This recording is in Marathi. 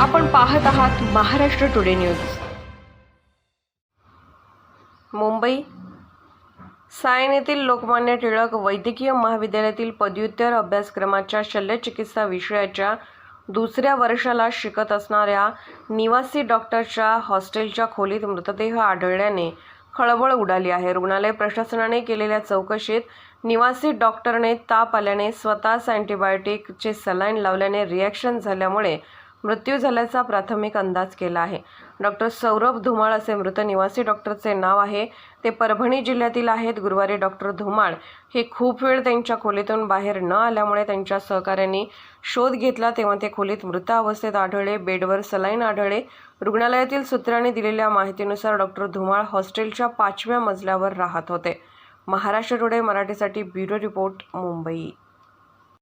आपण पाहत आहात महाराष्ट्र टुडे न्यूज. मुंबई. सायन येथील लोकमान्य टिळक वैद्यकीय महाविद्यालयातील पदव्युत्तर अभ्यासक्रमाच्या शल्यचिकित्सा विषयाच्या दुसऱ्या वर्षाला शिकत असणाऱ्या निवासी डॉक्टरच्या हॉस्टेलच्या खोलीत मृतदेह आढळल्याने खळबळ उडाली आहे. रुग्णालय प्रशासनाने केलेल्या चौकशीत निवासी डॉक्टरने ताप आल्याने स्वतःच अँटीबायोटिकचे सलाईन लावल्याने रिॲक्शन झाल्यामुळे मृत्यू झाल्याचा प्राथमिक अंदाज केला आहे. डॉक्टर सौरभ धुमाळ असे मृत निवासी डॉक्टरचे नाव आहे. ते परभणी जिल्ह्यातील आहेत. गुरुवारी डॉक्टर धुमाळ हे खूप वेळ त्यांच्या खोलीतून बाहेर न आल्यामुळे त्यांच्या सहकाऱ्यांनी शोध घेतला. तेव्हा ते खोलीत मृत अवस्थेत आढळले. बेडवर सलाईन आढळले. रुग्णालयातील सूत्रांनी दिलेल्या माहितीनुसार डॉक्टर धुमाळ हॉस्टेलच्या पाचव्या मजल्यावर राहत होते. महाराष्ट्र टुडे मराठीसाठी ब्युरो रिपोर्ट मुंबई.